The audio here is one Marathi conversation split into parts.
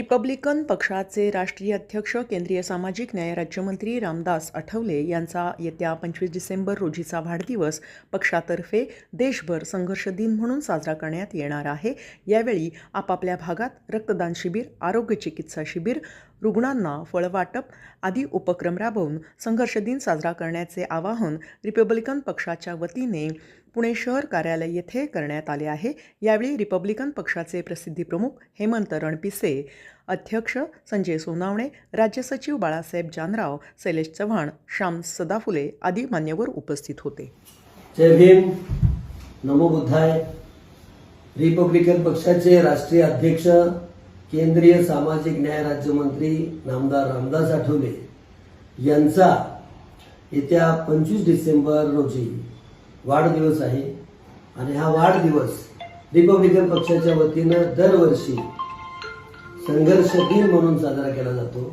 रिपब्लिकन पक्षाचे राष्ट्रीय अध्यक्ष केंद्रीय सामाजिक न्याय राज्यमंत्री रामदास आठवले यांचा येत्या पंचवीस डिसेंबर रोजीचा वाढदिवस पक्षातर्फे देशभर संघर्ष दिन म्हणून साजरा करण्यात येणार आहे. यावेळी आपापल्या भागात रक्तदान शिबिर आरोग्य चिकित्सा शिबिर रुग्णांना फळवाटप आदी उपक्रम राबवून संघर्ष दिन साजरा करण्याचे आवाहन रिपब्लिकन पक्षाच्या वतीने पुणे शहर कार्यालय येथे करण्यात आले आहे. यावेळी रिपब्लिकन पक्षाचे प्रसिद्धी प्रमुख हेमंत रणपिसे अध्यक्ष संजय सोनावणे राज्य सचिव बाळासाहेब जानराव शैलेश चव्हाण श्याम सदाफुले आदी मान्यवर उपस्थित होते. जय भीम. नमो बुद्धाय. रिपब्लिकन पक्षाचे राष्ट्रीय अध्यक्ष केंद्रीय सामाजिक न्याय राज्यमंत्री नामदार रामदास आठवले यांचा येत्या पंचवीस डिसेंबर रोजी वाढदिवस आहे. आणि हा वाढदिवस रिपब्लिकन पक्षाच्या वतीनं दरवर्षी संघर्ष दिन म्हणून साजरा केला जातो.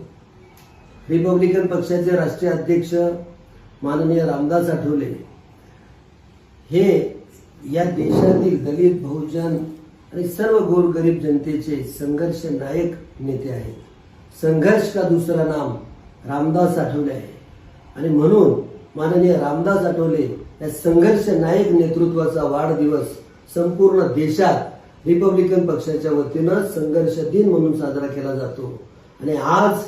रिपब्लिकन पक्षाचे राष्ट्रीय अध्यक्ष माननीय रामदास आठवले हे या देशातील दलित बहुजन आणि सर्व गोरगरीब जनतेचे संघर्ष नायक नेते आहेत. संघर्ष का दुसरा नाम रामदास आठवले आहे. आणि म्हणून माननीय रामदास आठवले या संघर्ष नायक नेतृत्वाचा वाढदिवस संपूर्ण देशात रिपब्लिकन पक्षाच्या वतीनं संघर्ष दिन म्हणून साजरा केला जातो. आणि आज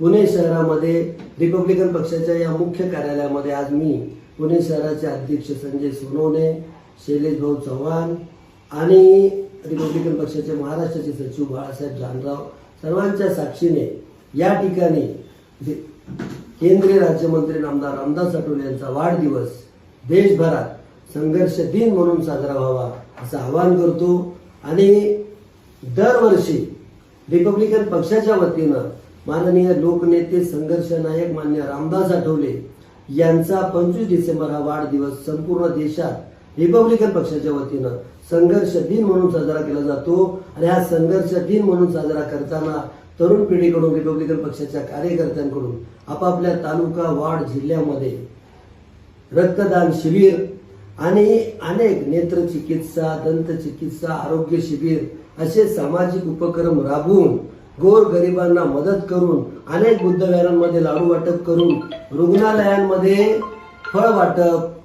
पुणे शहरामध्ये रिपब्लिकन पक्षाच्या या मुख्य कार्यालयामध्ये आज मी पुणे शहराचे अध्यक्ष संजय सोनवणे शैलेश भाऊ चव्हाण आणि रिपब्लिकन पक्षाचे महाराष्ट्राचे सचिव बाळासाहेब जानराव सर्वांच्या साक्षीने या ठिकाणी केंद्रीय राज्यमंत्री नामदार रामदास आठवले यांचा वाढदिवस देशभरात संघर्ष दिन म्हणून साजरा व्हावा असं आवाहन करतो. आणि दरवर्षी रिपब्लिकन पक्षाच्या वतीनं माननीय लोकनेते संघर्ष नायक मान्य रामदास आठवले यांचा पंचवीस डिसेंबर हा वाढदिवस संपूर्ण देशात रिपब्लिकन पक्षाच्या वतीनं संघर्ष दिन म्हणून साजरा केला जातो आणि हा संघर्ष दिन म्हणून साजरा करताना तरुण पिढीकडून रिपब्लिकन पक्षाच्या कार्यकर्त्यांकडून आपापल्या तालुका वार्ड जिल्ह्यामध्ये रक्तदान शिबिर आणि अनेक नेत्रचिकित्सा दंतचिकित्सा दंत चिकित्सा आरोग्य शिबिर असे सामाजिक उपक्रम राबवून गोर गरिबांना मदत करून अनेक बुद्धविहारांमध्ये लाडू वाटप करून रुग्णालयांमध्ये फळ वाटप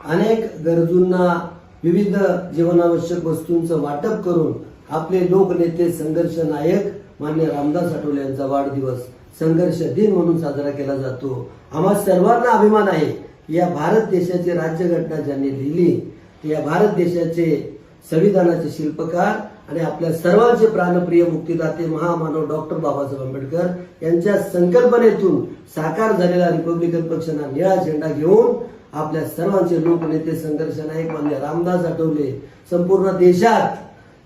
अनेक गरजूंना विविध जीवनावश्यक वस्तूंचं वाटप करून आपले लोकनेते संघर्ष नायक मान्य रामदास आठवले यांचा वाढदिवस संघर्ष दिन म्हणून साजरा केला जातो. आम्हा सर्वांना अभिमान आहे या भारत देशाची राज्यघटना ज्यांनी लिहिली ते या भारत देशाचे संविधानाचे शिल्पकार आणि आपल्या सर्वांचे प्राणप्रिय मुक्तिदाते महामानव डॉक्टर बाबासाहेब आंबेडकर यांच्या संकल्पनेतून साकार झालेला रिपब्लिकन पक्षांना निळा झेंडा घेऊन आपल्या सर्वांचे लोकनेते संघर्ष नायक मान्य रामदास आठवले संपूर्ण देशात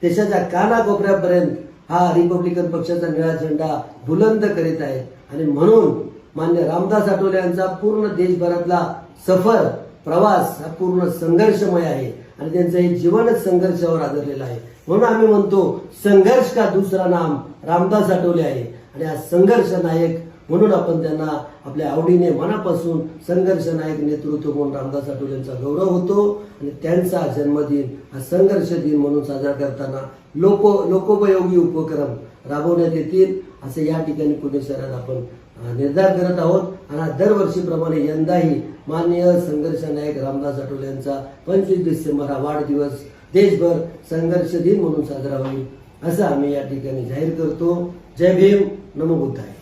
देशाच्या कानाकोपऱ्यापर्यंत हा रिपब्लिकन पक्षाचा निळा झेंडा बुलंद करीत आहे. आणि म्हणून मान्य रामदास आठवले यांचा पूर्ण देशभरातला सफर प्रवास हा पूर्ण संघर्षमय आहे. आणि त्यांचं हे जीवनच संघर्षावर आधारलेलं आहे. म्हणून आम्ही म्हणतो संघर्ष का दुसरा नाम रामदास आठवले आहे. आणि हा संघर्ष नायक म्हणून आपण त्यांना आपल्या आवडीने मनापासून संघर्ष नायक नेतृत्व म्हणून रामदास आठवले यांचा गौरव होतो. आणि त्यांचा जन्मदिन हा संघर्ष दिन म्हणून साजरा करताना लोक लोकोपयोगी उपक्रम राबवण्यात येतील असे या ठिकाणी पुणे शहरात आपण निर्धार करत आहोत. आणि दरवर्षीप्रमाणे यंदाही माननीय संघर्ष नायक रामदास आठवले यांचा पंचवीस डिसेंबर हा वाढदिवस देशभर संघर्ष दिन म्हणून साजरा होईल असं आम्ही या ठिकाणी जाहीर करतो. जय भीम नमो बुद्धाय.